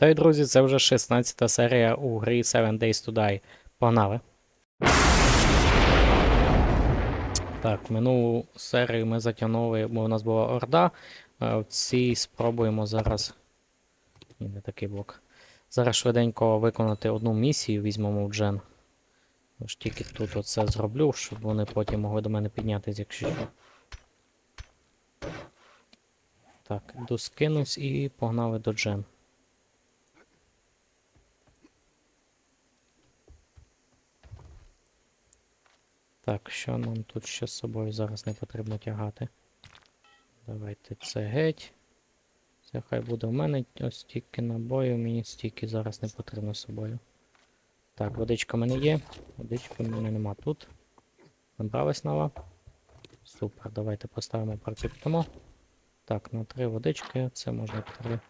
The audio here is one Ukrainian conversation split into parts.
Та й друзі, це вже 16-та серія у грі Seven Days to Die. Погнали. Так, минулу серію ми затягнули, бо у нас була орда. Е, В цій спробуємо зараз. Ні, не такий блок. Зараз швиденько виконати одну місію, візьмемо в джен. Ось тільки тут оце зроблю, щоб вони потім могли до мене піднятися, якщо що. Так, іду скинусь і погнали до джен. Так, що нам тут ще з собою зараз не потрібно тягати? Давайте це геть. Це хай буде в мене ось стільки набоїв, мені стільки зараз не потрібно з собою. Так, водичка в мене є. Водички в мене нема тут. Набралась нова. Супер, давайте поставимо прикріпимо. Так, на три водички, це можна три.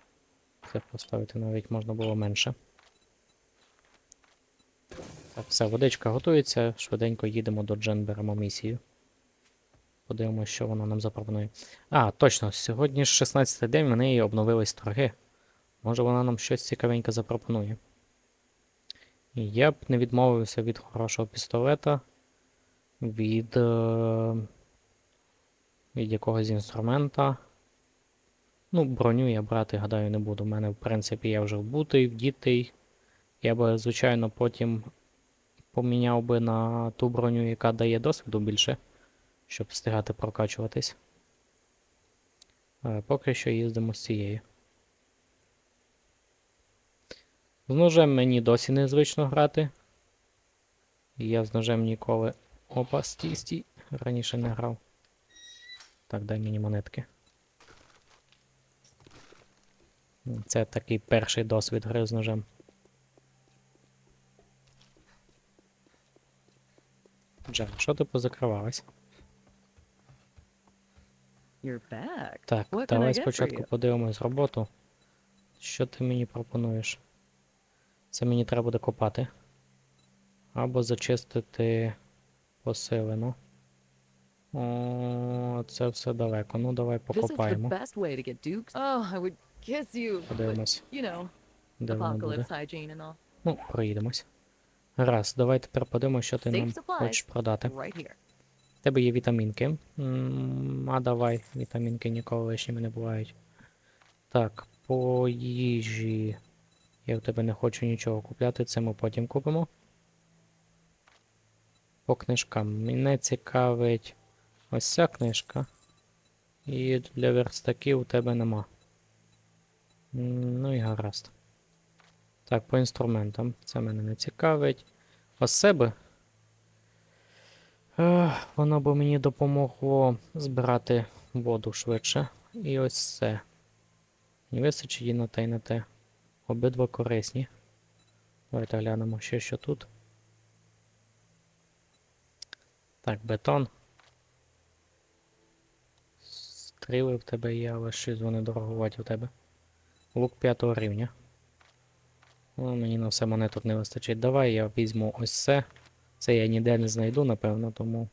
Це поставити навіть можна було менше. Все, водичка готується. Швиденько їдемо до Джен, беремо місію. Подивимося, що вона нам запропонує. А, точно, сьогодні ж 16 день, в неї обновились торги. Може вона нам щось цікавеньке запропонує. Я б не відмовився від хорошого пістолета, від, е, від якогось інструмента. Ну, броню я брати, гадаю, не буду. У мене, в принципі, я вже вбутий, вдітий. Я би, звичайно, потім поміняв би на ту броню, яка дає досвіду більше, щоб встигати прокачуватись. Е, Поки що їздимо з цією. З ножем мені досі незвично грати. Я з ножем ніколи. Опа, стій, стій. Раніше не грав. Так, дай мені монетки. Це такий перший досвід гри з ножем. Джен, що ти позакривалась? You're back. Так, What давай спочатку подивимось роботу. Що ти мені пропонуєш? Це мені треба буде копати. Або зачистити посилено. О, це все далеко. Ну, давай покопаємо. Oh, Подивимось, де воно буде. Ну, проїдемось. Раз, давай тепер подивимось, що ти нам хочеш продати. В тебе є вітамінки. М, А давай, вітамінки ніколи лишніми не бувають. Так, по їжі. Я в тебе не хочу нічого купляти, це ми потім купимо. По книжкам. Мене цікавить ось ця книжка. І для верстаків у тебе нема. Ну і гаразд. Так, по інструментам. Це мене не цікавить. Ось себе. Ех, воно би мені допомогло збирати воду швидше. І ось це. Не вистачить і на те, і на те. Обидва корисні. Давайте глянемо ще що тут. Так, бетон. Стріли в тебе є, але щось вони дороговаті в тебе. Лук п'ятого рівня. Ну, мені на все мене тут не вистачить. Давай я візьму ось це. Це я ніде не знайду, напевно, тому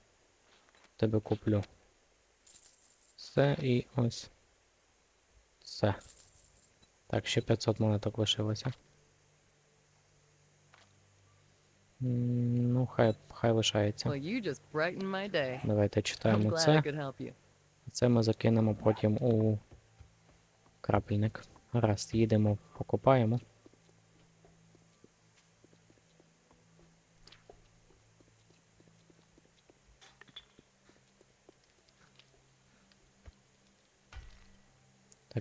тебе куплю. Це і ось. Це. Так, ще 500 монеток лишилося. Ну, хай, хай лишається. Давайте читаємо це. Це ми закинемо потім у крапельник. Гаразд, їдемо, покопаємо.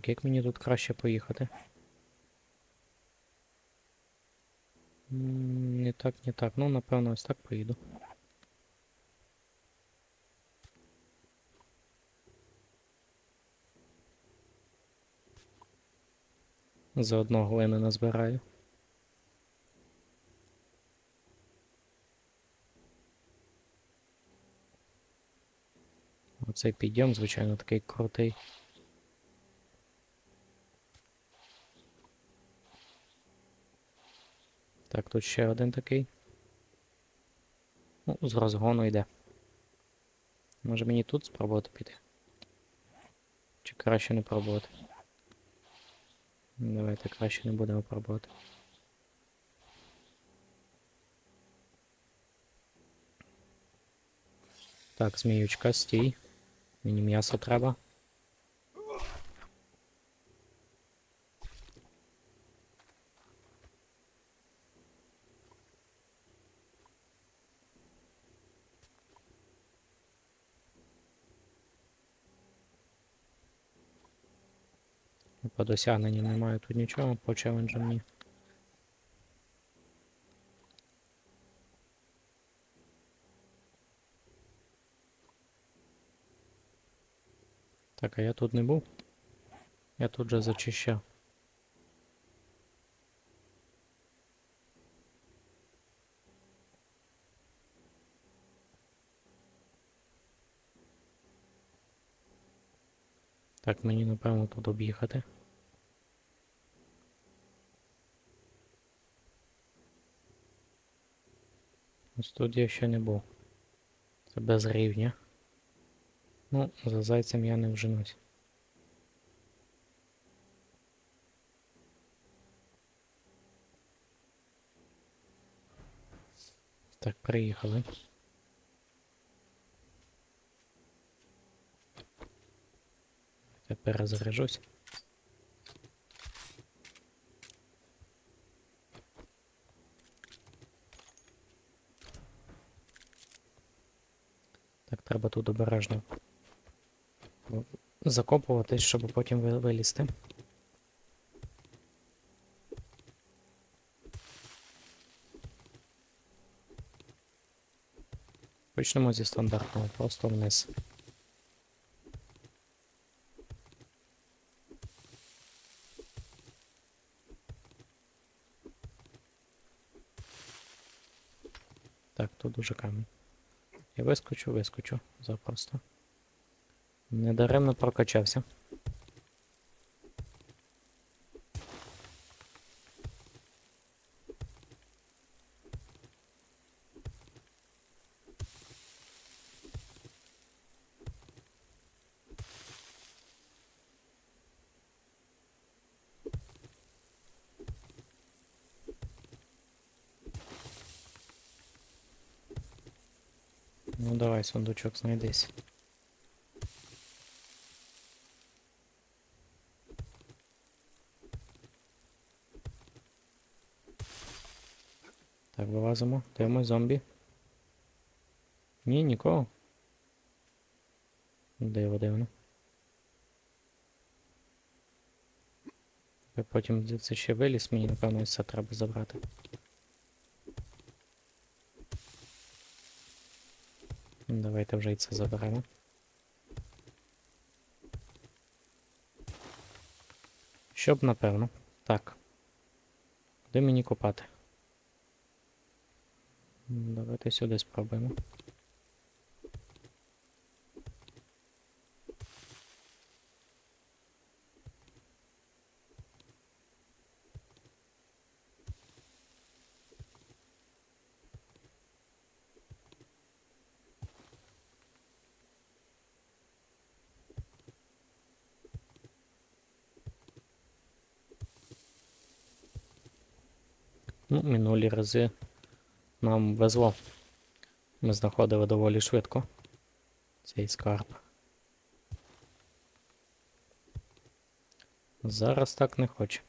Як мені тут краще поїхати? Не так, не так. Ну, напевно, ось так поїду. Заодно глини назбираю. Оцей підйом, звичайно, такий крутий. Так, тут ще один такий. Ну, з розгону йде. Може мені тут спробувати піти? Чи краще не пробувати? Давайте краще не будемо пробувати. Так, зміючка, стій. Мені м'ясо треба. По досягненню немає тут нічого, по челенджам ні. Так, а я тут не був. Я тут же зачищав. Так, мені напевно тут об'їхати. Ось тут я ще не був. Це без рівня. Ну, за зайцем я не вженусь. Так, приїхали. Тепер перезаряжусь. Треба тут обережно закопуватись, щоб потім вилізти. Почнемо зі стандартного, просто вниз. Так, тут дуже камінь. Я вискочу, вискочу запросто. Недаремно прокачався. Ну давай, сундучок, знайдись. Так, вилазимо. Дивимось зомбі. Ні, нікого. Диво дивно. Потім звідси ще виліз, мені напевно все треба забрати. Давайте вже і це заберемо. Щоб, напевно. Так. Куди мені копати? Давайте сюди спробуємо. Ну, минулі рази нам везло. Ми знаходили доволі швидко цей скарб. Зараз так не хоче.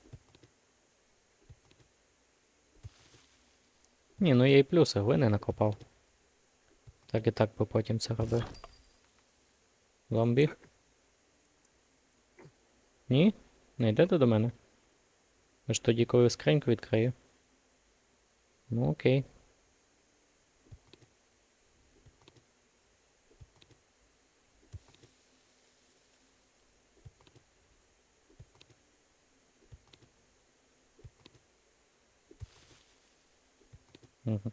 Ні, ну є і плюси, глини накопав. Так і так би потім це робив. Зомбі? Ні? Не йдете до мене? Ви ж тоді, коли скриньку відкрию. Ну окей. Угу.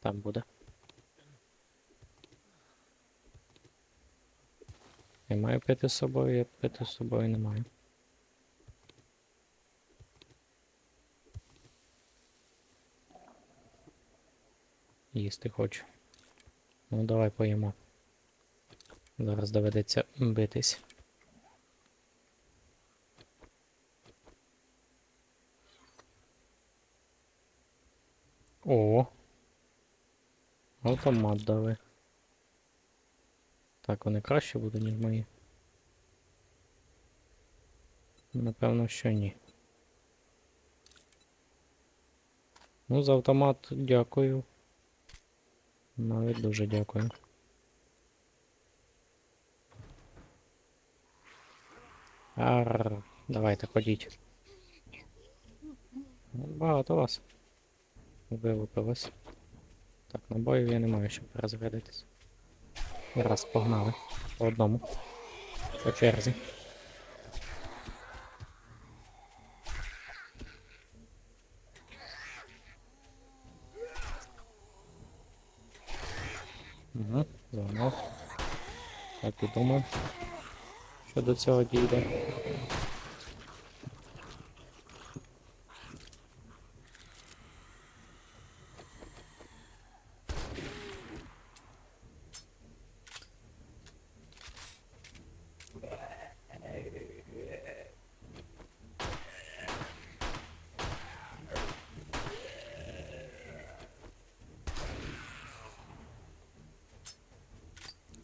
Там буде. Я маю пити з собою, я пити з собою не маю. їсти хочу. Ну, давай поїмо. Зараз доведеться битись. О! Автомат дали. Так, вони краще будуть, ніж мої. Напевно, що ні. Ну, за автомат дякую. Навіть дуже дякую. Арр, давайте ходіть. Ну, Багато вас. Вилупилось. Так, набоїв я не маю, щоб перезарядитись. Раз, погнали. По одному. По черзі. Угу, загнав. Так і думав, що до цього дійде.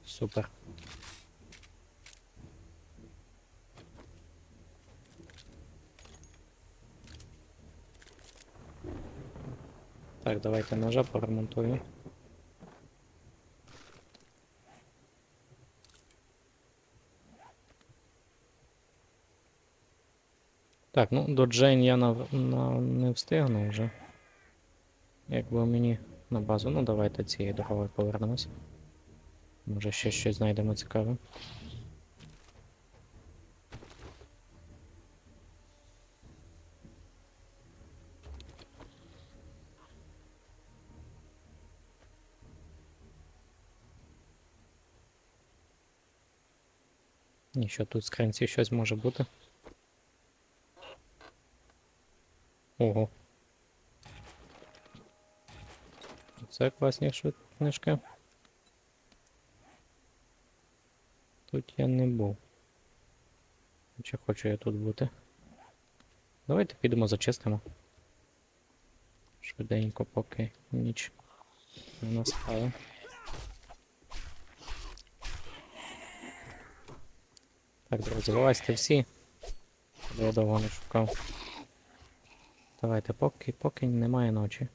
Супер. Так, давайте ножа поремонтую. Так, ну до Джейн я на, на, не встигну вже. Якби мені на базу. Ну давайте цією дорогою повернемось. Може ще щось знайдемо цікаве. Ні, що тут в скринці щось може бути. Ого. Це класні книжки. Тут я не був. Чи хочу я тут бути? Давайте підемо зачистимо. Швиденько, поки ніч не настала. Так, друзі, вилазьте всі. Я довго не шукав. Давайте, поки, поки немає ночі.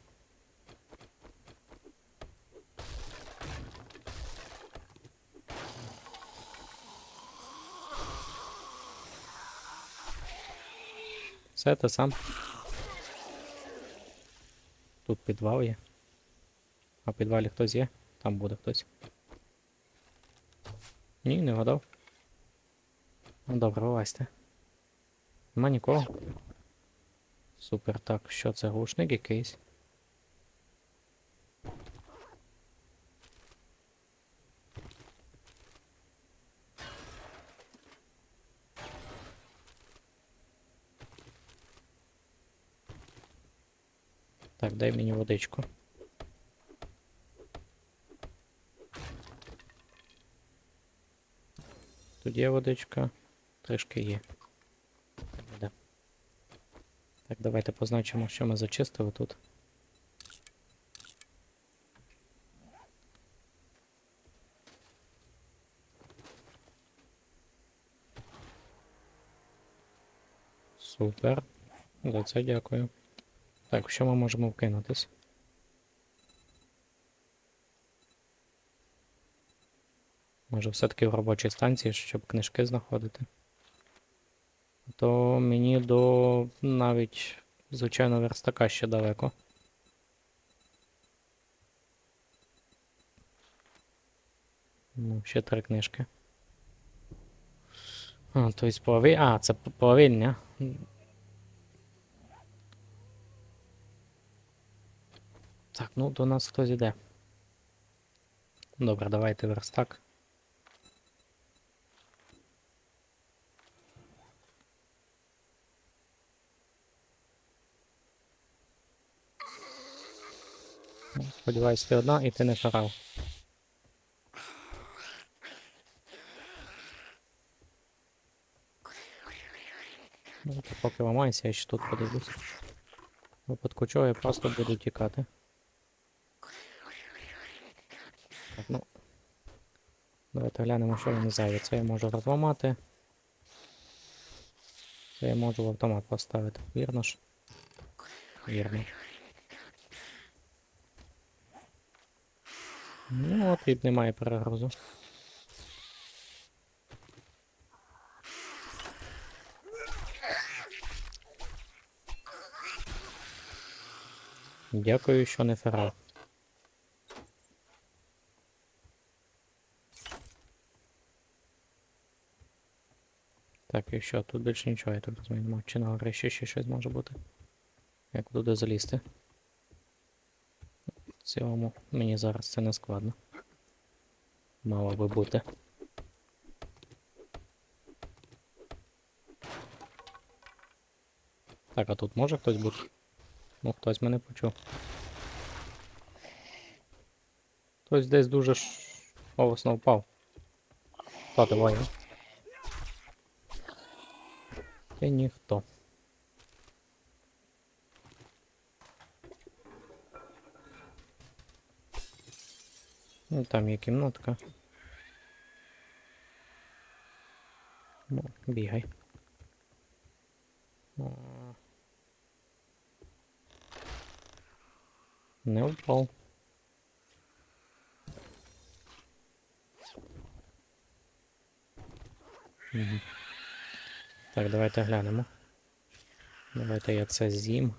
Все те сам. Тут підвал є. А в підвалі хтось є? Там буде хтось. Ні, не вгадав. Ну добре, вилазьте. Нема нікого. Супер, так, що це глушник якийсь? Так, дай мені водичку. Тут є водичка, трішки є. Так, давайте позначимо, що ми зачистили тут. Супер. За це дякую. Так, що ми можемо вкинутись? Може все-таки в робочій станції, щоб книжки знаходити. То мені до навіть звичайного верстака ще далеко. Ну, ще три книжки. А, то есть полові... А, це половиння. Так, ну до нас хтось іде. Добре, давайте верстак. Сподіваюсь, ти одна і ти не харав. Ну, Поки ламається, я ще тут подивлюсь. Випадку чого я просто буду тікати. Так, ну. Давайте глянемо, що він зайві. Це я можу розламати. Це я можу в автомат поставити. Вірно ж? Вірно. Ну, от і немає перегрузу. Дякую, що не ферал. Так, і що, тут більше нічого, я тут розумію. Чи на ще щось може бути? Як туди залізти? В цілому, мені зараз це не складно. Мало би бути. Так, а тут може хтось бути? Ну, хтось мене почув. Хтось десь дуже ж голосно впав. Хто ти воїн? Ти ніхто. Ну, там є кімнатка. Ну, бігай. Не впав. Так, давайте глянемо. Давайте я це з'їм.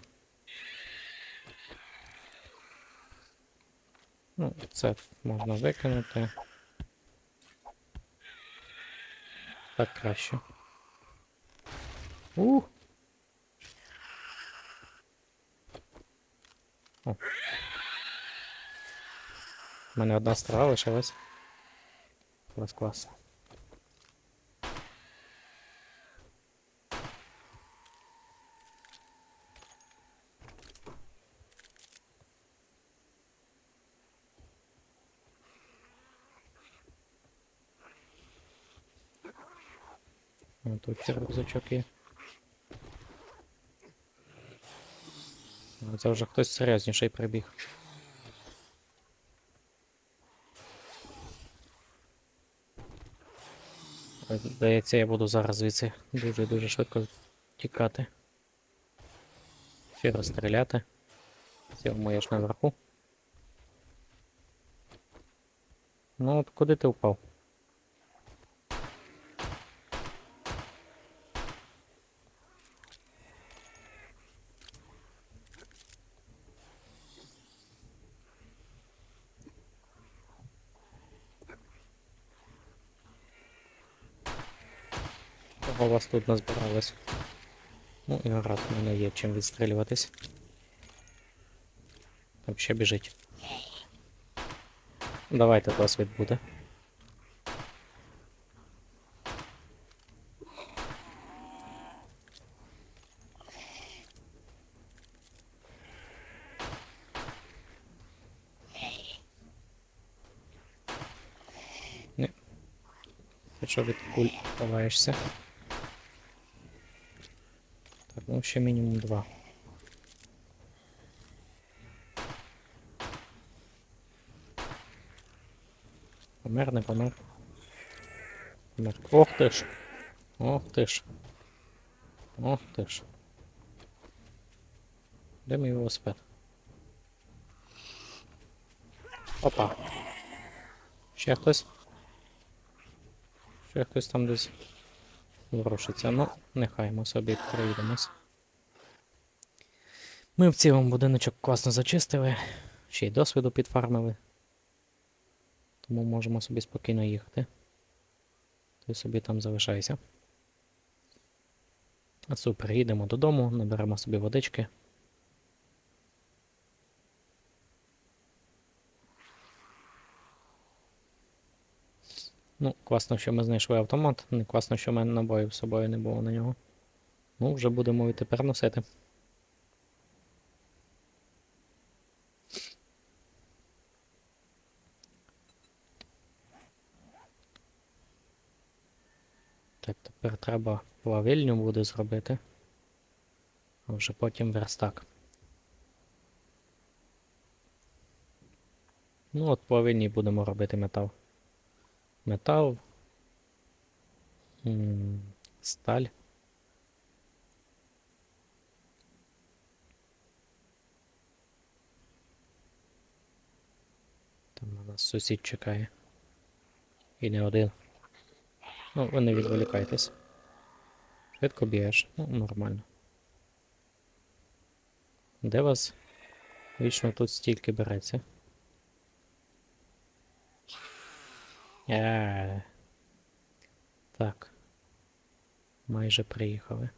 Ну, це можна викинути. Так краще. Ух! У мене одна страва лишилась. Клас, клас. Тут ці є. Це вже хтось серйозніший прибіг. Здається, я буду зараз звідси дуже-дуже швидко тікати. Чи розстріляти. Цілому я ж наверху. Ну от куди ти впав? Кого вас тут назбиралось? Ну, і гаразд, в мене є чим відстрілюватись. Там ще біжить. Давайте досвід буде. Ні. Ти що від куль ховаєшся? Ну ще мінімум два. Помер, не помер. Помер. Ох ти ж. Ох ти ж. Ох ти ж. Де мій велосипед? Опа. Ще хтось? Ще хтось там десь ворушиться. Ну, нехай ми собі проїдемось. Ми в цілому будиночок класно зачистили, ще й досвіду підфармили. Тому можемо собі спокійно їхати. Ти собі там залишайся. Супер, їдемо додому, наберемо собі водички. Ну, класно, що ми знайшли автомат. Не класно, що в мене набоїв з собою не було на нього. Ну, вже будемо і тепер носити. Так, тепер треба плавильню буде зробити. А вже потім верстак. Ну, от повинні будемо робити метал. Метал. Сталь. Там на нас сусід чекає. І не один. Ну, ви не відволікайтесь. Швидко б'єш. Ну, нормально. Де вас вічно тут стільки береться? Е. Так. Майже приїхали.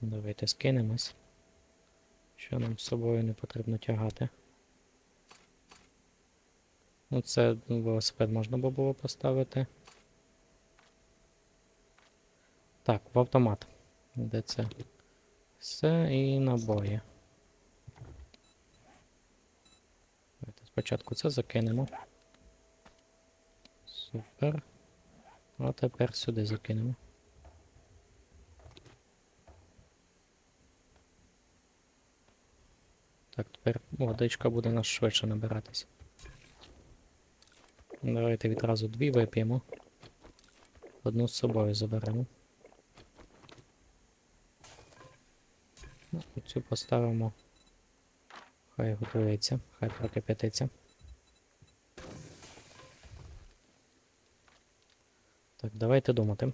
Давайте скинемось. Що нам з собою не потрібно тягати? Ну, це велосипед можна було поставити. Так, в автомат. Де це? Все і набої. Давайте спочатку це закинемо. Супер. А тепер сюди закинемо. Так, тепер водичка буде нас швидше набиратись. Давайте відразу дві вип'ємо. Одну з собою заберемо. Ну, Цю поставимо. Хай готується, хай прокип'ятиться. Так, давайте думати.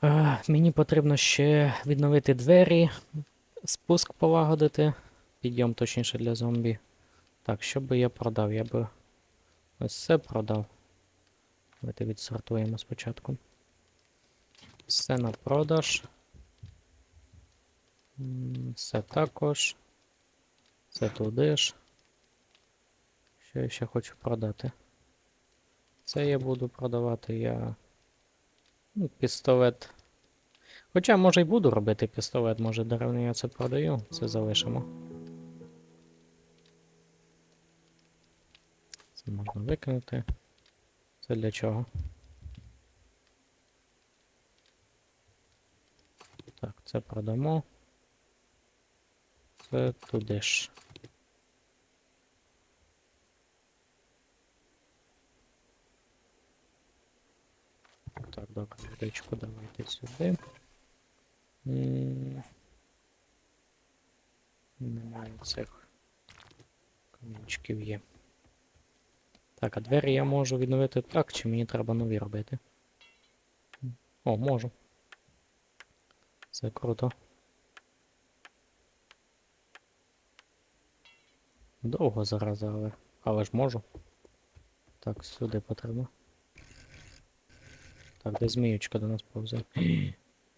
А, мені потрібно ще відновити двері, спуск полагодити. Підйом точніше для зомбі. Так, що би я продав? Я би ось це продав. Давайте відсортуємо спочатку. Все на продаж. Це також. Це туди ж. Що я ще хочу продати? Це я буду продавати я. Ну, пістолет. Хоча, може, й буду робити пістолет, може деревний я це продаю, це залишимо. Це можна викинути. Це для чого? Так, це продамо. Це туди ж. Так, добре, водичку давайте сюди. Немає цих камінчиків є. Так, а двері я можу відновити так, чи мені треба нові робити? О, можу. Це круто. Довго зараза, але. Але ж можу. Так, сюди потрібно. Так, де зміючка до нас повзе.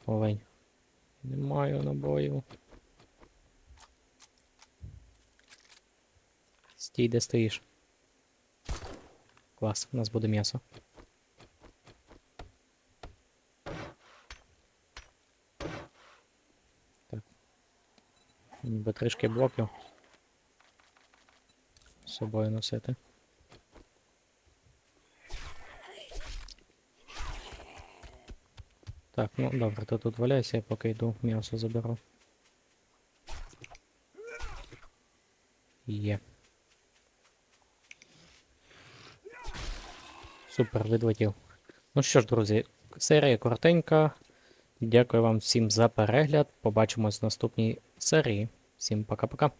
Олень. Не маю набою. Стій, де стоїш. Клас, у нас буде м'ясо. Так. Ніби трішки блоків. З собою носити. Так, ну добре, ти тут валяйся, я поки йду м'ясо заберу. Є. Супер, відлетів. Ну що ж, друзі, серія коротенька. Дякую вам всім за перегляд. Побачимось в наступній серії. Всім пока-пока.